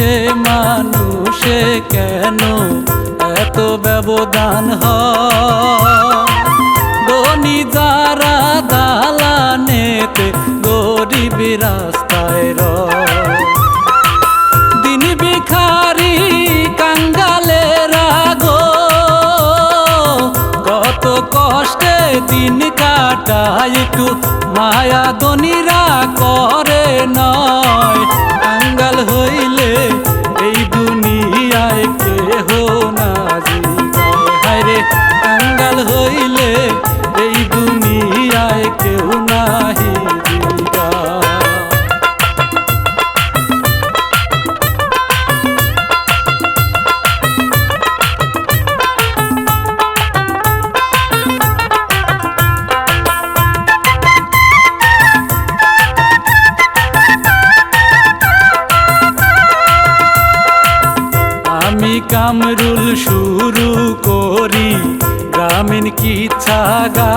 মানুষে মানুষে কেন এত ব্যবধান ধনী যারা দালানেতে গরিব রাস্তায় রয়। দিন বিখারি কত কষ্টে দিন কাটায় একটু মায়া দনিরা করে নয়। কাঙ্গাল হইলে এই দুনিয়ায় কেহ না হায়রে কাঙ্গাল হইলে কামরুল শুরু করি গ্রামীণ কিচ্ছা গা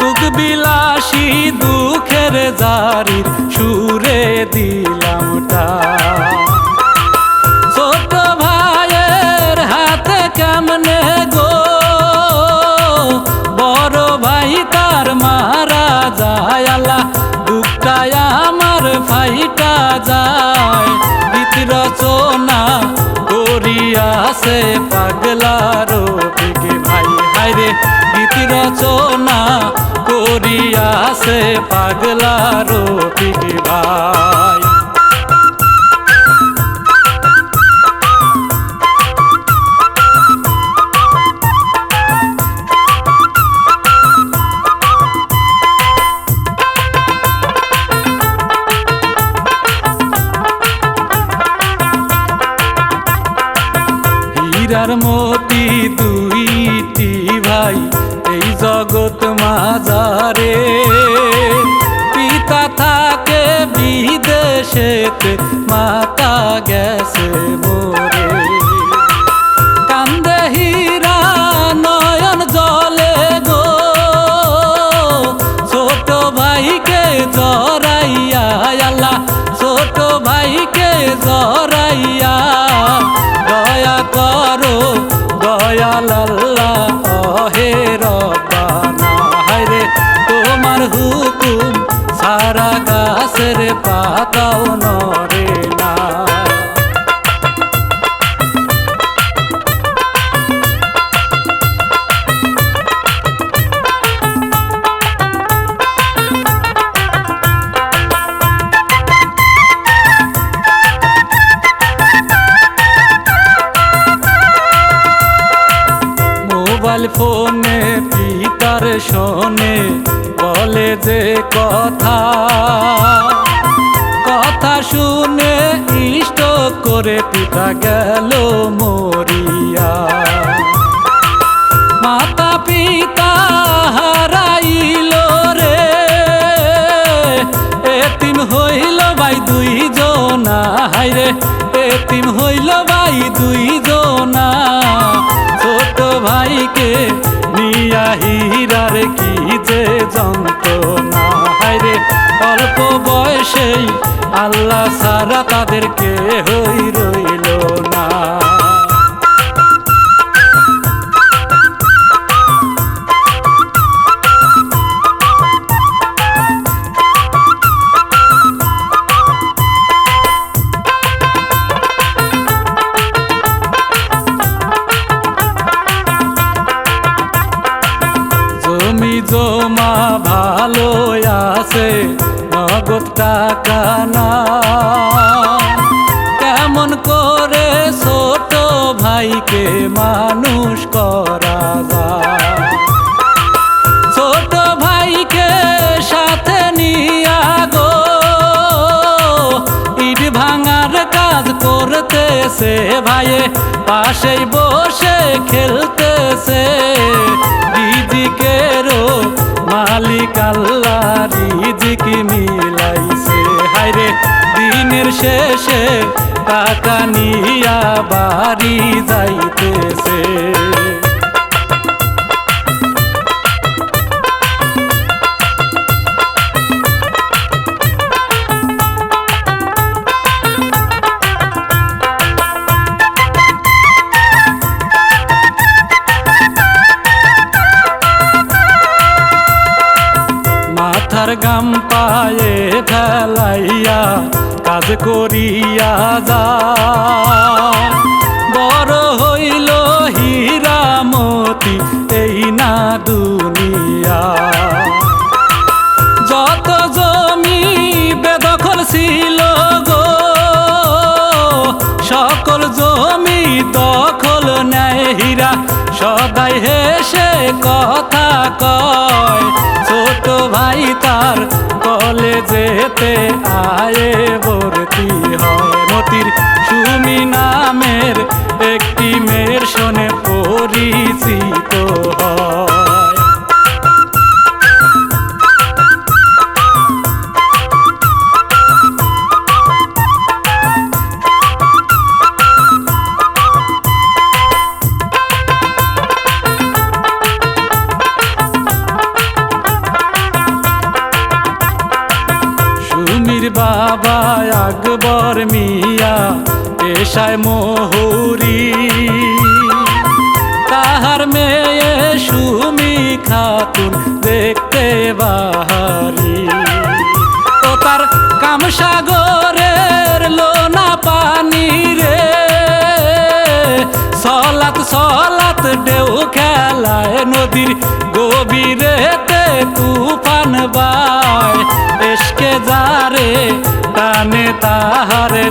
দুঃখ বিলাসী দুঃখের জারি সুরে দিলাম ছোট ভাইয়ের হাতে কেমনে গো? বড় ভাই তার মারা যায় বুকটায় আমার ফাইটা যায়। রচনা করিয়াছে পাগলার দিকে ভাই। হাইরে গীতি রচনা করিয়াছে পাগলার দিকে ভাই। জরাইয়া আল্লাহ ছোট ভাইকে জরাইয়া দয়া করো, দয়াল আল্লাহ হে রব্বানা। হায়রে, তোমার হুকুম সারা গাছের পাতাও নরে করে পিতা গেল মরিয়া। মাতা পিতা হারাইল রে। এতিম হইল ভাই দুই জনা হাইরে এতিম হইল ভাই দুই জনা ছোট ভাইকে নিয়া হীরার কি যে যন্ত্রণা। হাইরে অল্প বয়সেই আল্লাহ সারা তাদেরকে টাকা কেমন করে ছোট ভাইকে মানুষ করা ছোট ভাইকে সাথে নিয়া গো ইট ভাঙার কাজ করতেছে ভাইয়ে, পাশেই বসে খেলতেছে। শেষে টাকা নিয়া বাড়ি যাইতেছে। কয় ছোট ভাই তার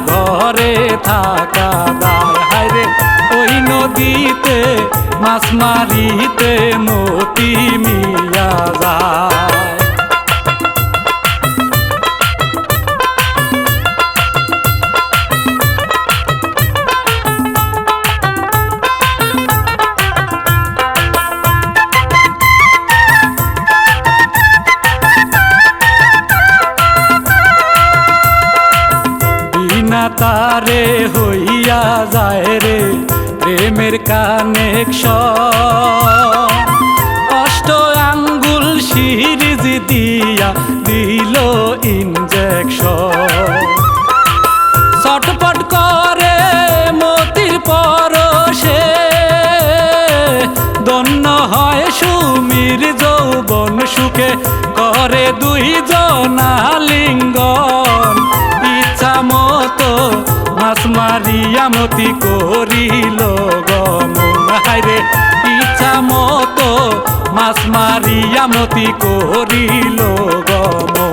ঘরে থাকা দায় হায়রে ওই নদীতে মাছ মারিতে মতি মিয়া যায়। কানেকশন অষ্ট আঙ্গুল সিরিজ দিয়া দিল ইনজেকশন ছটপট করে মতির পরশে। দন্য হয় সুমির যৌবন সুখে। করে দুই লিঙ্গন। ইচ্ছা মতো মাছ মারিয়া মতি করিল হায়রে ইচ্ছা মতো মাছ মারিয়া মতি করিল গমন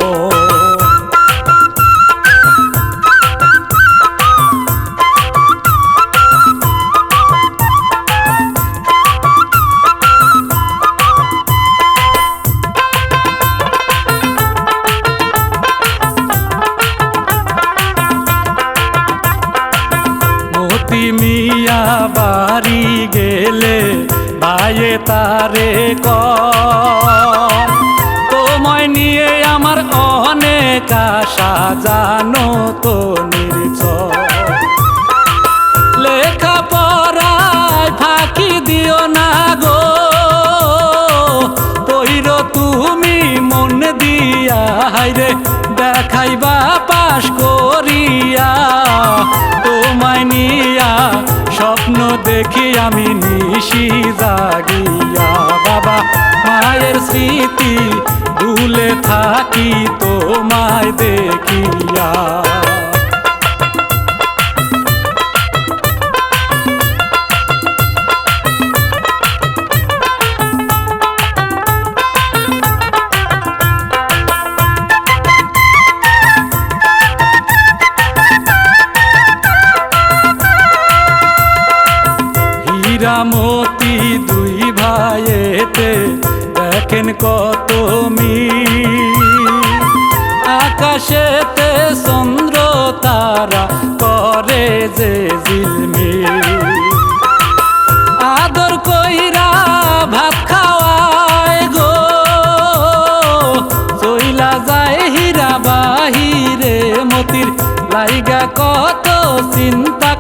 তারে ক তোমায় নিয়ে আমার অনেক আশা, জানো তো নির্ঝর। লেখা পড়ায় ফাঁকি দিও না গো। পইর তুমি মন দিয়া হাইরে দেখাইবা পাশ করিয়া। তোমায় নিয়া দেখি আমি নিশি জাগিয়া। বাবা মায়ের স্মৃতি ভুলে থাকি তোমায়।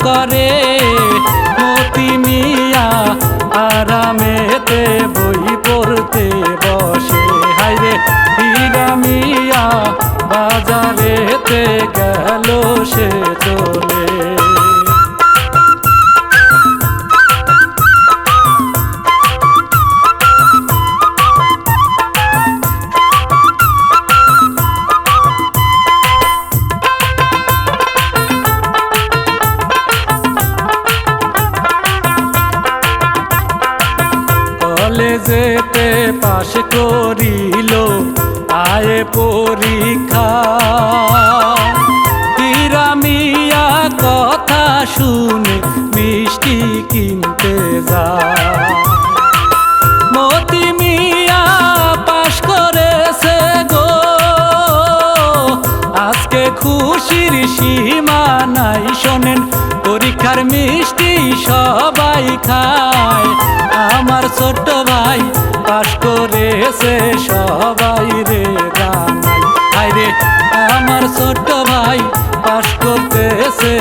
করে খায় আমার ছোট্ট ভাই পাশ করেছে সবাই রে গান রে, আমার ছোট্ট ভাই পাশ করতেছে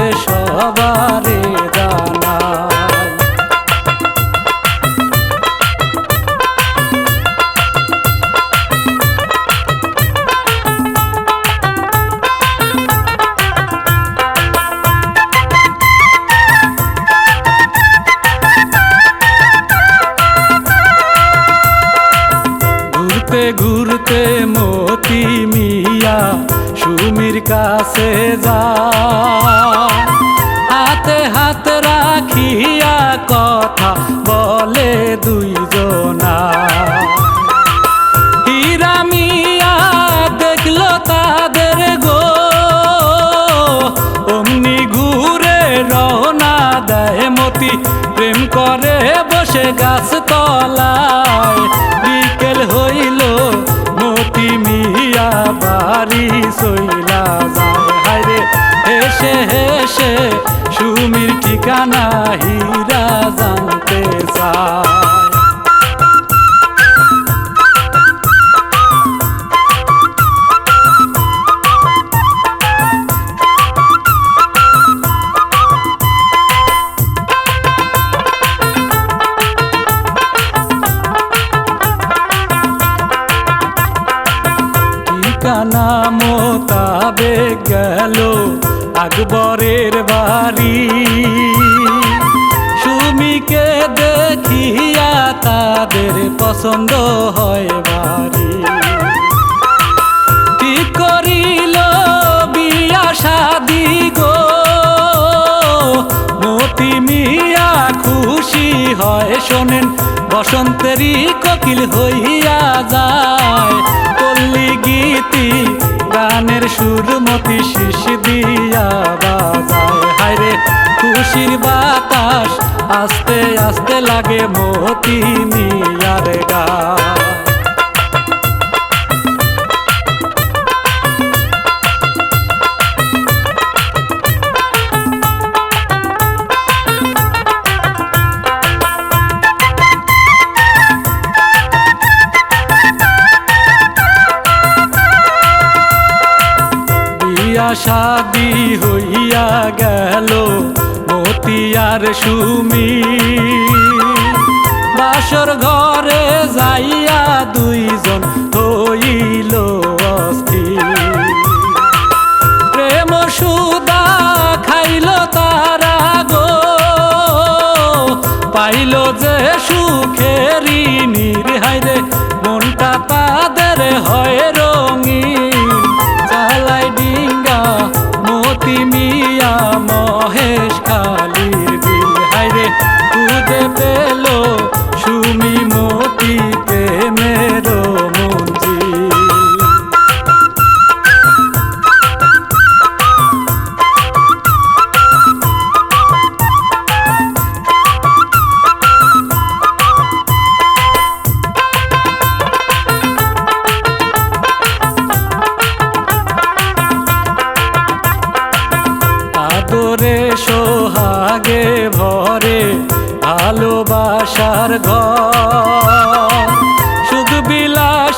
ঘুরতে ঘুরতে মতি মিয়া সুমির কাছে যা। হাতে হাত রাখিয়া কথা বলে দুইজনা। মিয়া তাদের ঘুরে মতি, প্রেম করে বসে গাছ তলায়। হেসে হেসে সুমির ঠিকানা খুশির বাতাস আস্তে আস্তে লাগে মতি মিয়ার গায় বিয়া শাদি হইয়া গেল মতিয়ার সুমি। বাসর ঘরে যাইয়া দুইজন হইল অস্থির। প্রেম সুদা খাইল তারা গো। পাইল যে সুখেরি নির্হাইরে মনটা তাদের হয়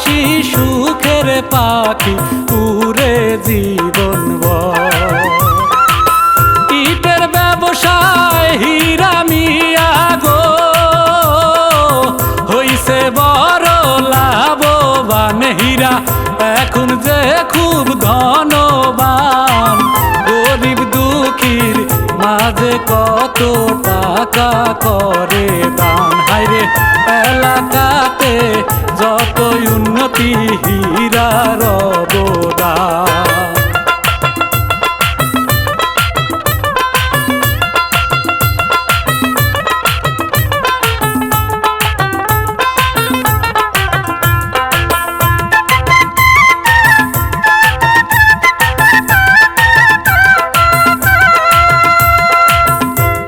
ভালোবাসি সুখের পাখি, পুরে জীবন ইটের ব্যবসায় হীরা মিয়া গো, হইছে বড় লাভবান হীরা। এখন যে খুব ধনবান, গরিব দুঃখীর মাঝে কত টাকা করে দান। হাইরে রে তার অবদান।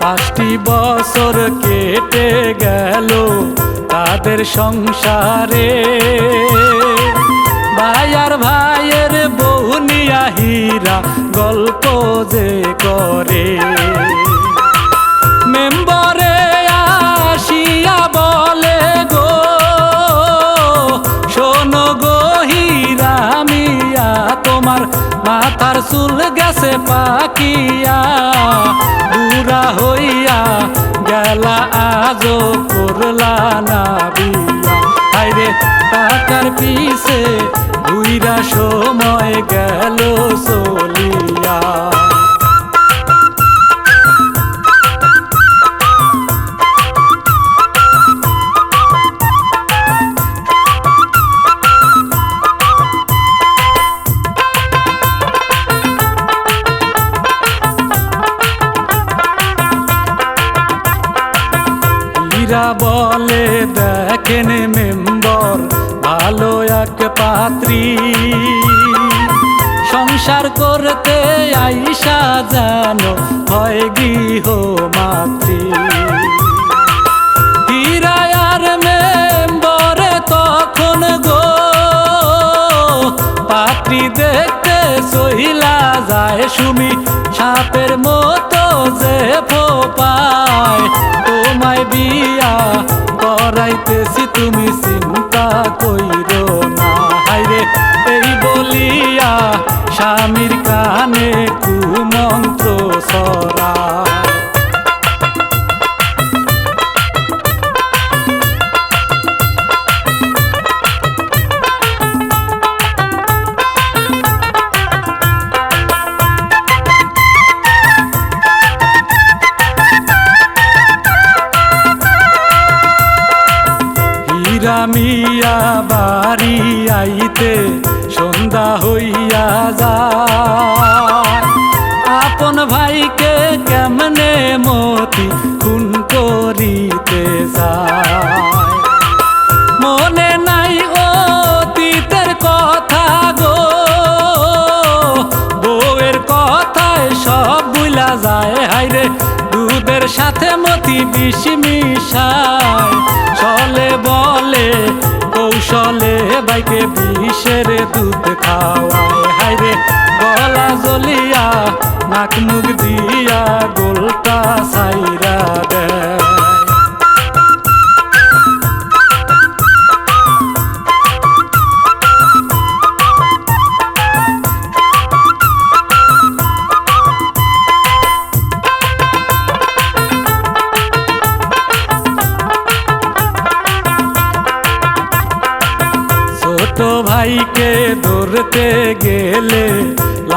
পাঁচটি বছর কেটে গেল তাদের সংসারে। ভাইয়ার ভাইয়ের বৌনিয়া হীরা গল্প যে করে। মেম্বরে আসিয়া বলে গো, শোনো গো হীরা মিয়া, তোমার মাথার চুল গেছে পাকিয়া। বুড়া হইয়া গেলা আজও করলা না বিয়া। হাইরে টাকার পিছে বুইরা সময় গেল চলিয়া হয় গৃহ মাতৃ হীরায়ার মেম্বরে তখন গো, পাত্রী দেখতে সহিলা যায় সুমি, সাপের মতো যে ফোপায়। তোমায় বিয়া করাইতেছি বাইকে বিষের দুধ খাওয়ায়। হাইরে গলা জ্বলিয়া নাক মুখ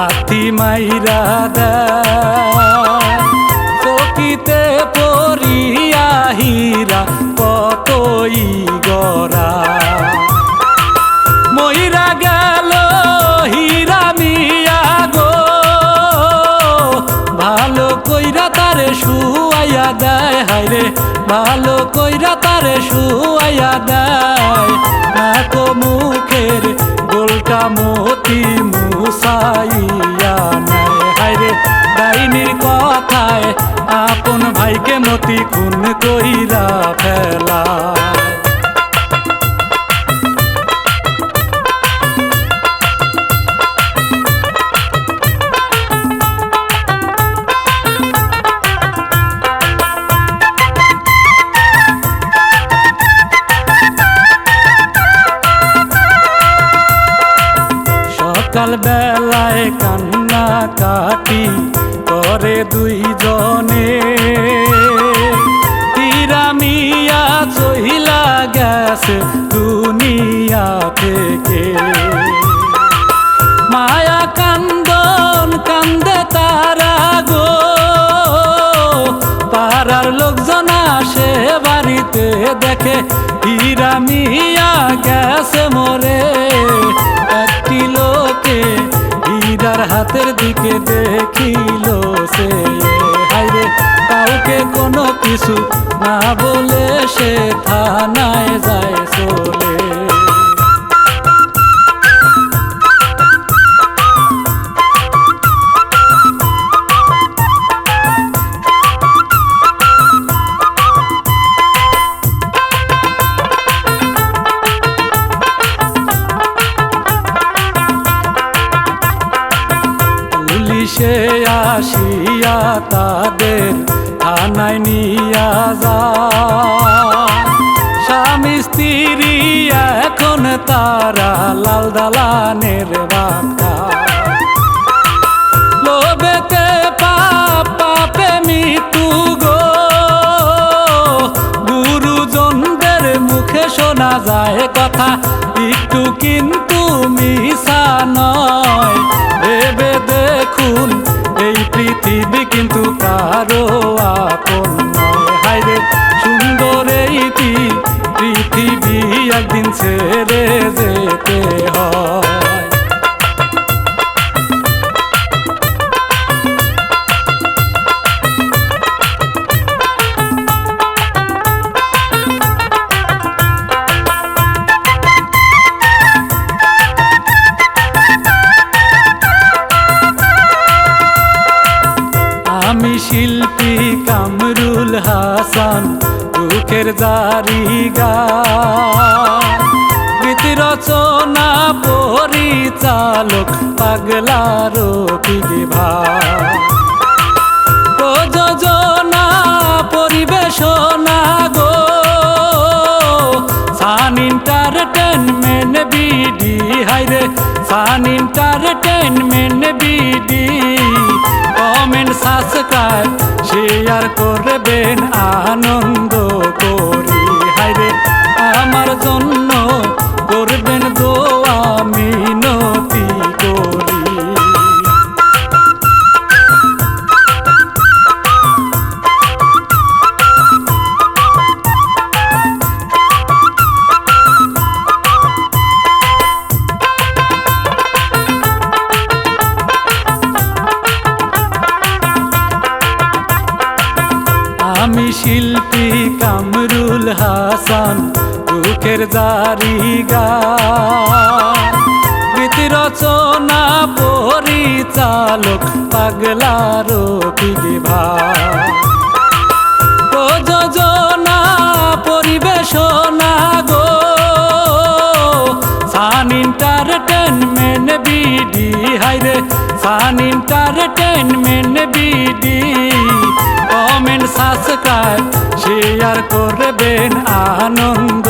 লাথি মাইরা দেয়। চকিতে পড়িয়া হীরা কতই গড়া। মইরা গেল হীরা মিয়া গো। ভালো কইরা তারে শুয়াইয়া দেয়। হায়রে, ভালো কইরা তারে শুয়াইয়া দেয়। নাকো মুখের মতি মুসাইয়া নাই। হায়রে ডাইনির কথায় আপন ভাইকে মতি খুন কইরা ফেলায় কান্না কাটি করে দুইজনে। তীরা মিয়া চহিলা গেছে দুনিয়া থেকে। মায়া কান্দন কান্দে তারা গো। পাড়ার লোকজন আসে বাড়িতে দেখে হীরা মিয়া গেছে মোরে। একটা হাতের দিকে দেখিল সে। হাইরে কাউকে কোনো কিছু না বলে সে কিন্তু মিশা নয়। ভেবে দেখুন, এই পৃথিবী কিন্তু কারও আপন নয়। হায়রে, সুন্দর এই পৃথিবী একদিন ছেড়ে Sun entertainment BD comment subscribe share করবেন আনন্দ আমি শিল্পী কামরুল হাসান দুঃখের জারিগা গীতি রচনা পরিচালক পাগলার পিগিভা প্রযোজনা পরিবেশনা গো সান এন্টারটেনমেন্ট বিডি হাইরে Sun entertainment BD comment subscribe share করবেন আনন্দ।